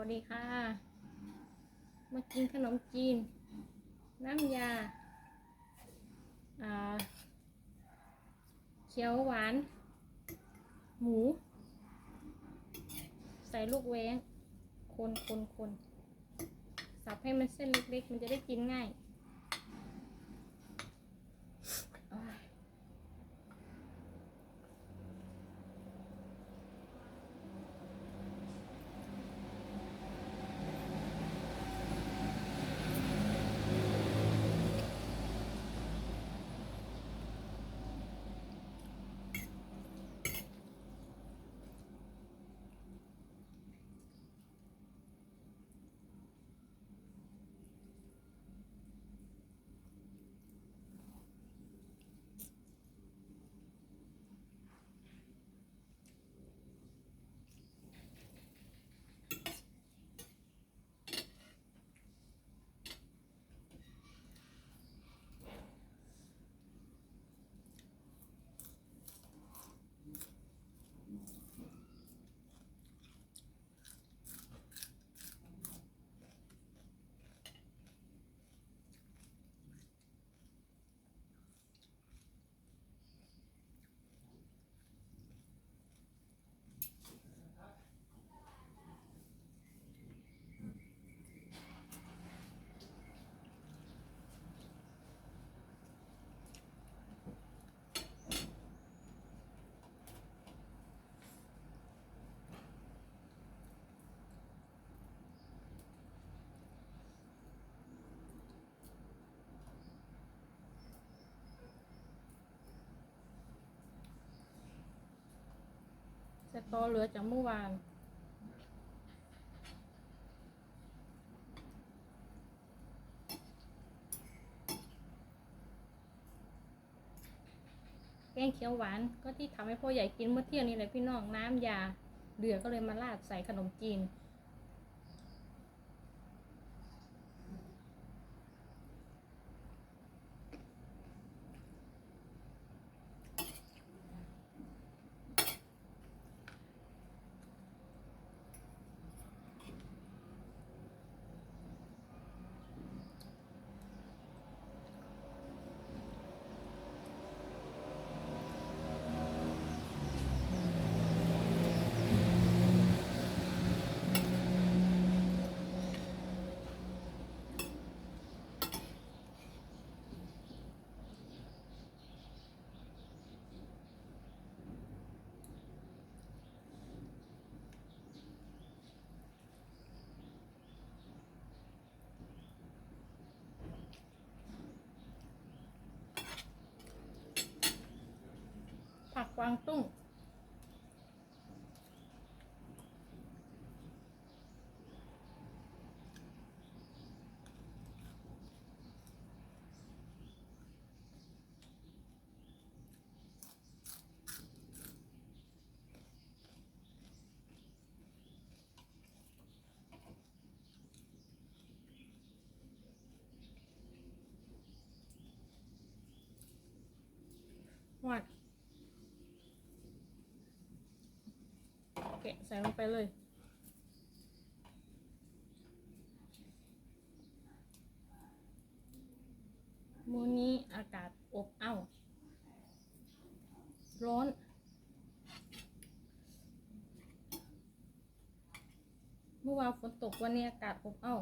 วัสดีค่ะ มากินขนมจีน น้ำยาเขียวหวาน หมู ใส่ลูกแว้งคนคนคนสับให้มันเส้นเล็กๆ มันจะได้กินง่าย ตอเหลือจากเมื่อวานแกงเขียวหวานก็ที่ทำให้พ่อใหญ่กินเมื่อเที่ยงนี้แหละพี่น้องน้ำยาเดือก็เลยมาราดใส่ขนมจีน กวางตุ้งวัดแกะใส่ลงไปเลยมื้อนี้อากาศอบอ้าวร้อนเมื่อวานฝนตกวันนี้อากาศอบอ้าว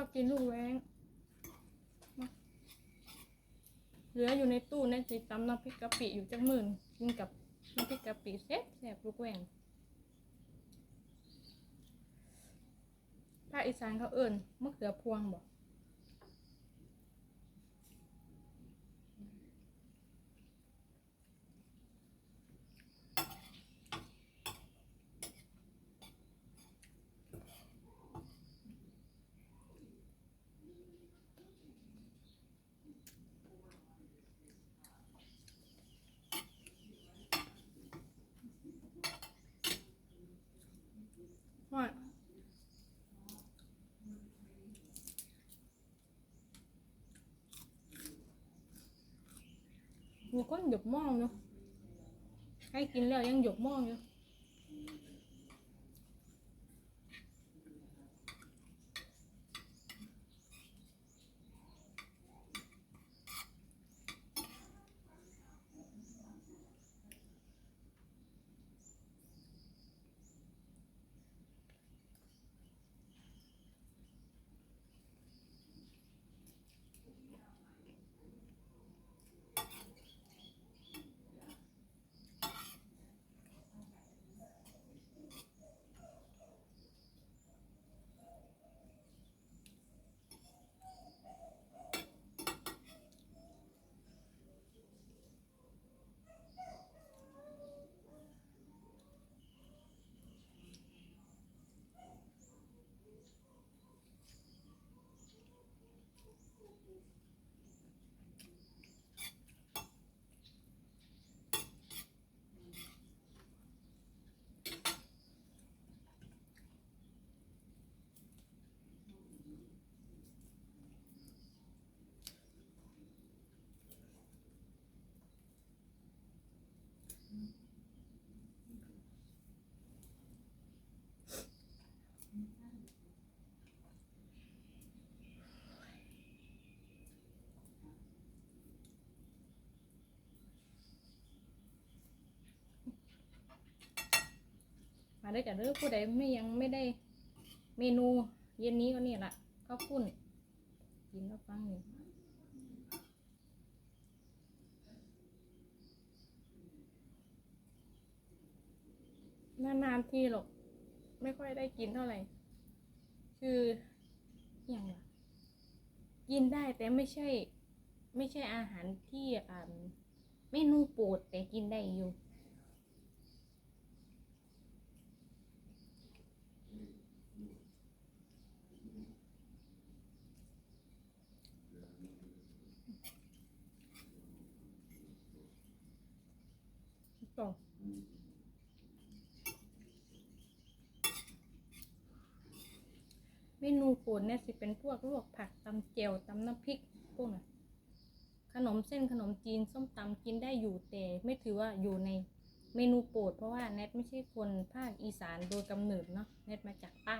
อบกินลูกแว้งมาเหลืออยู่ในตู้ในจิตำน้ำพริกกะปิอยู่จังหมื่นกินกับน้ำพริกกะปิแซ่บแซ่บลูกแว้งภาคอีสานเขาเอิ่นมะเขือพวงบอก มีคนหยกมองเนาะให้กินแล้วยังหยกมองอยู่ มาได้จากเรื่องผู้ใดไม่ยังไม่ได้เมนูเย็นนี้ก็นี่แหละข้าวปุ้นกินแล้วฟังหนึ่งนานๆทีหรอกไม่ค่อยได้กินเท่าไหร่ คืออย่างละกินได้แต่ไม่ใช่ ไม่ใช่อาหารที่อ่าเมนูโปรดแต่กินได้อยู่ ต่อเม นูโปรดเนี่ยสิเป็นพวกลวกผักตำเจียวตำน้ำพริกพวกน่ะขนมเส้นขนมจีนส้มตำกินได้อยู่แต่ไม่ถือว่าอยู่ในเมนูโปรดเพราะว่าแนทไม่ใช่คนภาคอีสานโดยกำเนิดเนาะแนทมาจากใต้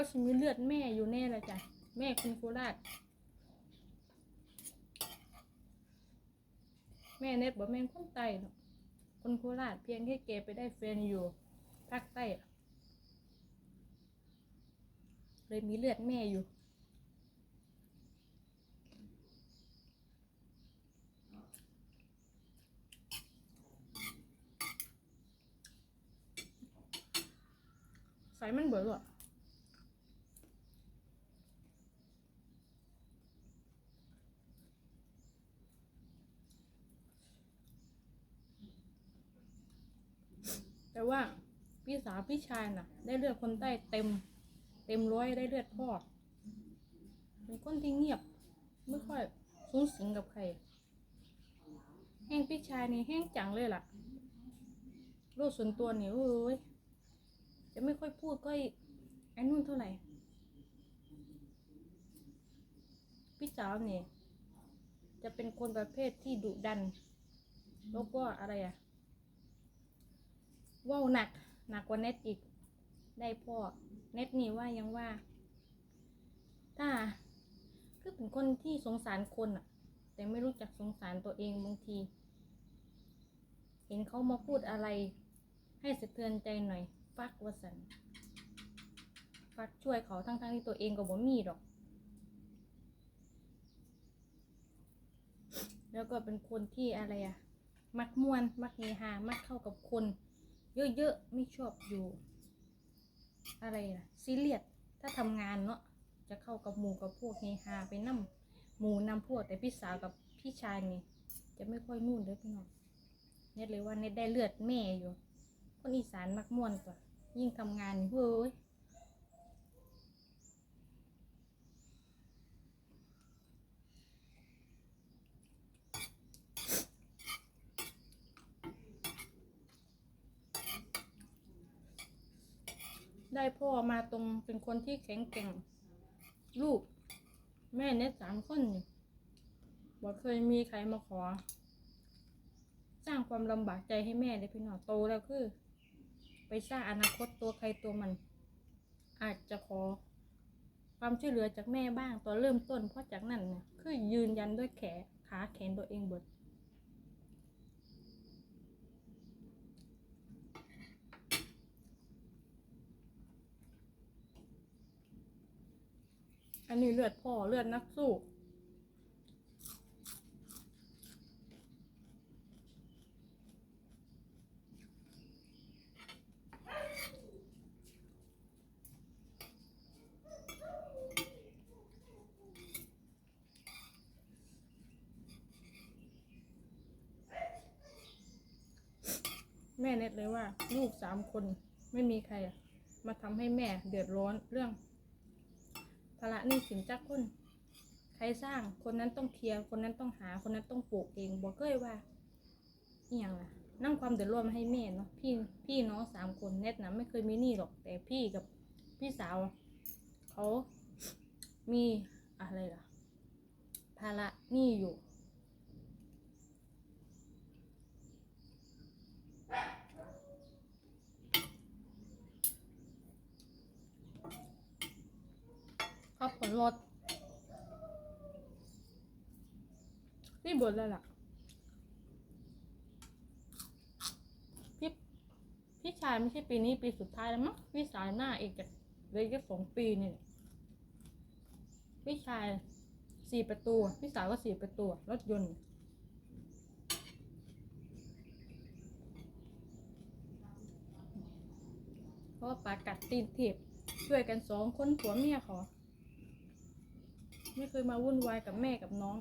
ก็จะมีเลือดแม่อยู่แน่เลยจ้ะ แม่คุณโคราช แม่เน็ตบอกแม่คนไต้เนาะคนโคราชเพียงแค่เกไปได้แฟนอยู่ภาคใต้เลยมีเลือดแม่อยู่ใส่มันเบื่อหรอ แต่ว่า พี่สาวพี่ชายน่ะ ได้เลือดคนใต้เต็ม เต็มร้อยได้เลือดพ่อเป็นคนที่เงียบ ไม่ค่อยสูงสิงกับใคร แห้งพี่ชายนี่แห้งจังเลยล่ะโลกส่วนตัวเนี่ยเอ้ยจะไม่ค่อยพูดก็ไอ้นู่นเท่าไหร่ พี่สาวเนี่ยจะเป็นคนประเภทที่ดุดัน แล้วก็อะไรอะว่าวหนัก หนักกว่าเน็ตอีก ได้พ่อ เน็ตนี่ว่ายังว่า ถ้าคือเป็นคนที่สงสารคนอะแต่ไม่รู้จักสงสารตัวเองบางที เห็นเขามาพูดอะไร ให้สะเทือนใจหน่อย ฟักวสันฟักช่วยเขาทั้งๆที่ตัวเองก็บ่มีหรอก แล้วก็เป็นคนที่อะไรอะมักม่วน มักเฮฮา มักเข้ากับคน เยอะๆไม่ชอบอยู่ อะไรนะซีเรียสถ้าทำงานเนาะจะเข้ากับหมู่กับพวกเฮฮาไปนั่มหมู่นำพวกแต่พี่สาวกับพี่ชายนี่จะไม่ค่อยนู่นเลยพี่น้องเน็ตเลยว่าเน็ตได้เลือดแม่อยู่ คนอีสานมักม่วนกว่ายิ่งทำงานเฮ้ย ได้พ่อมาตรงเป็นคนที่แข็งแกร่ง ลูก แม่เน็ตสามคนนี่บอกเคยมีใครมาขอ สร้างความลำบากใจให้แม่เลยพี่น้องโตแล้วคือ ไปสร้างอนาคตตัวใครตัวมัน อาจจะขอ ความช่วยเหลือจากแม่บ้างตอนเริ่มต้นเพราะจากนั้นเนี่ยคือยืนยันด้วยแขนขาแขนตัวเองเบิด อันนี้เลือดพ่อเลือดนักสู้แม่เน็ตเลยว่า ลูกสามคนไม่มีใครมาทำให้แม่เดือดร้อนเรื่อง ภาระหนี้สินจักคน ใครสร้างคนนั้นต้องเคลียร์คนนั้นต้องหาคนนั้นต้องปลูกเองบอกเคยว่าอหย่างล่ะนั่งความเดือดร้อนมาให้แม่เนาะพี่พี่น้องสามคนเน็ตนะไม่เคยมีหนี้หรอก แต่พี่กับพี่สาวเขามีอะไรล่ะ ภาระหนี้อยู่ ขับผลรถนี่เบิดแล้วล่ะ พี่พี่ชายไม่ใช่ปีนี้ปีสุดท้ายแล้วมั้งพี่สายหน้าอีกเลยแค่สองปีนี่พี่ชายสี่ประตู พี่สาวก็สี่ประตู รถยนต์เพราะว่าปากัดตีนเถีบช่วยกันสองคนผัวเมียขา ไม่เคยมาวุ่นวายกับแม่กับน้อง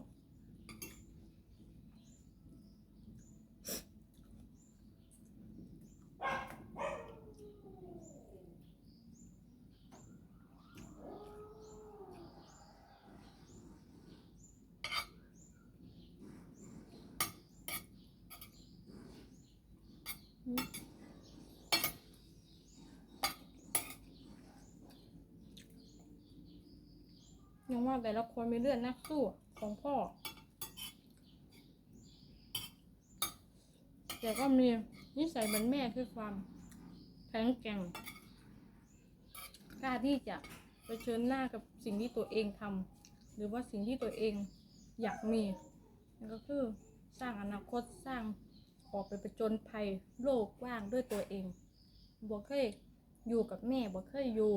ังว่าแต่ละคนมีเลือดนักสู้ของพ่อ แต่ก็มีนิสัยเหมือนแม่คือความแข็งแกร่งกล้าที่จะไปเชิญหน้ากับสิ่งที่ตัวเองทำหรือว่าสิ่งที่ตัวเองอยากมีนั่นก็คือสร้างอนาคตสร้างออกไปประจนภัยโลกกว้างด้วยตัวเองบอกเคยอยู่กับแม่บอกเคยอยู่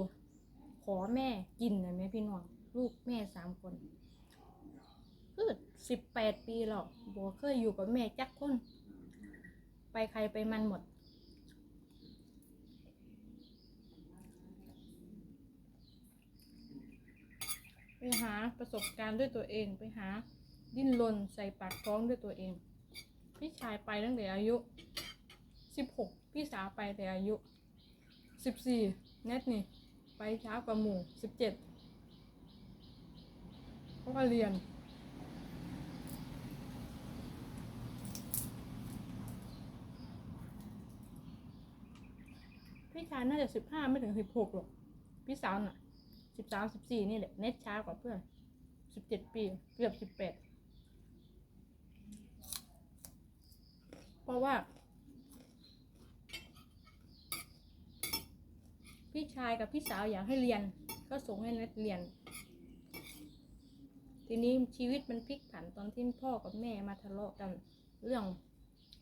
ขอแม่กินนะแม่พี่น้อง ลูกแม่สามคนคือสิบแปดปีแล้วบอกเคยอยู่กับแม่จักคน ไปใครไปมันหมด ไปหาประสบการณ์ด้วยตัวเองไปหาดิ้นรนใส่ปากท้องด้วยตัวเอง พี่ชายไปตั้งแต่อายุสิบหกพี่สาวไปแต่อายุสิบสี่เน็ตนี่ ไปเช้ากว่าหมู่สิบเจ็ด เขาก็เรียน พี่ชายน่าจะสิบห้าไม่ถึงสิบหกหรอก พี่สาวน่ะสิบสามสิบสี่นี่แหละเน็ตช้ากว่าเพื่อนสิบเจ็ดปี เกือบสิบแปดเพราะว่า พี่ชายกับพี่สาวอยากให้เรียน ก็ส่งให้เน็ตเรียน ทีนี้ชีวิตมันพลิกผันตอนที่พ่อกับแม่มาทะเลาะกัน เรื่อง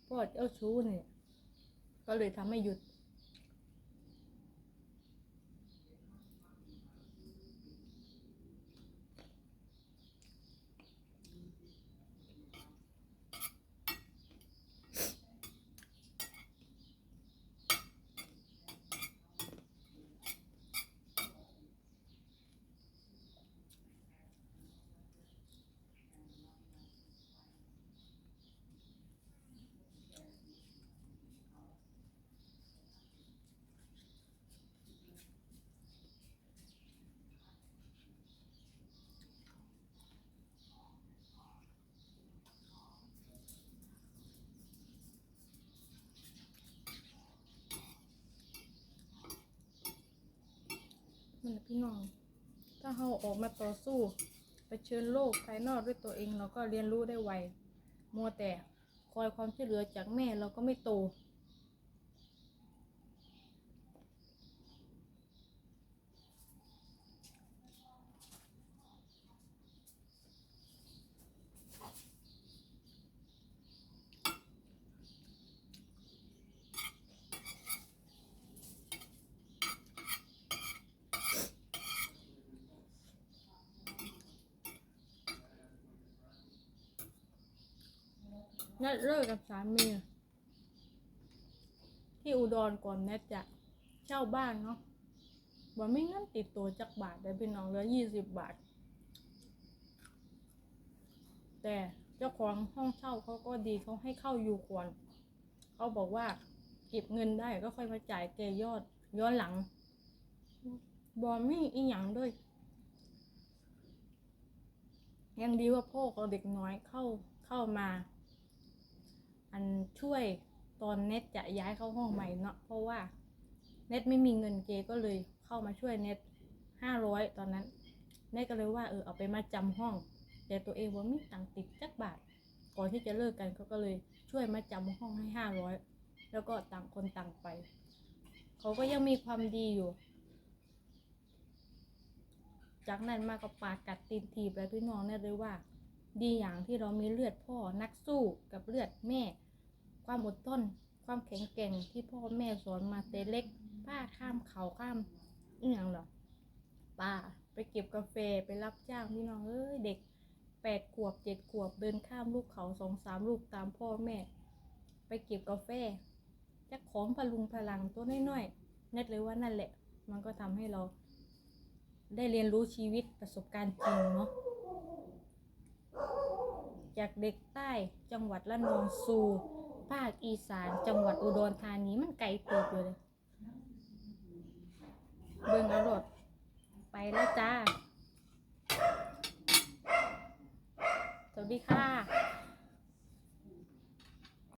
พ่อเจ้าชู้เนี่ย ก็เลยทำให้หยุด นั่นแหละพี่น้อง ถ้าเราออกมาต่อสู้ไปเชิญโลกภายนอกด้วยตัวเองเราก็เรียนรู้ได้ไว มัวแต่คอยความช่วยเหลือจากแม่เราก็ไม่โต เลิกกับสามีที่อุดรก่อนแนทจะเช่าบ้านเนาะบ่ไม่งั้นติดตัวจักบาทได้พี่น้องเหลือยี่สิบบาท แต่เจ้าของห้องเช่าเขาก็ดีเขาให้เข้าอยู่ก่อนเขาบอกว่าเก็บเงินได้ก็ค่อยมาจ่ายแกยอดย้อนหลังบอมไม่อีหยังด้วย ยังดีว่าพ่อกับเด็กน้อยเข้าเข้ามา อันช่วยตอนเน็ตจะย้ายเข้าห้องใหม่เนาะเพราะว่าเน็ตไม่มีเงินเกก็เลยเข้ามาช่วยเน็ตห้าร้อยตอนนั้นเน็ตก็เลยว่าเออเอาไปมาจำห้อง แต่ตัวเองว่ามีตังติดจักบาทก่อนที่จะเลิกกันเขาก็เลยช่วยมาจำห้องให้ห้าร้อยแล้วก็ต่างคนต่างไปเขาก็ยังมีความดีอยู่ จากนั้นมาก็ปากกัดตีนทีบแล้วพี่น้องเนี่ยเลยว่า ดีอย่างที่เรามีเลือดพ่อนักสู้กับเลือดแม่ ความอดทนความแข็งแกร่งที่พ่อแม่สอนมาแต่เล็กป้าข้ามเขาข้ามอหย่างหรอป้าไปเก็บกาแฟไปรับจ้างพี่น้องเอ้ยเด็กแปดขวบเจ็ดขวบเดินข้ามลูกเขาสองสามลูกตามพ่อแม่ ไปเก็บกาแฟจะของพลุงพลังตัวน้อยๆน็ตเลยว่านั่นแหละ มันก็ทำให้เรา ได้เรียนรู้ชีวิตประสบการณ์จริงเนาะจากเด็กใต้จังหวัดละนองสู่ ภาคอีสาน จังหวัดอุดรธานีมันไกลเติบอยู่เลย เบิ่งเอารถไปแล้วจ้า สวัสดีค่ะ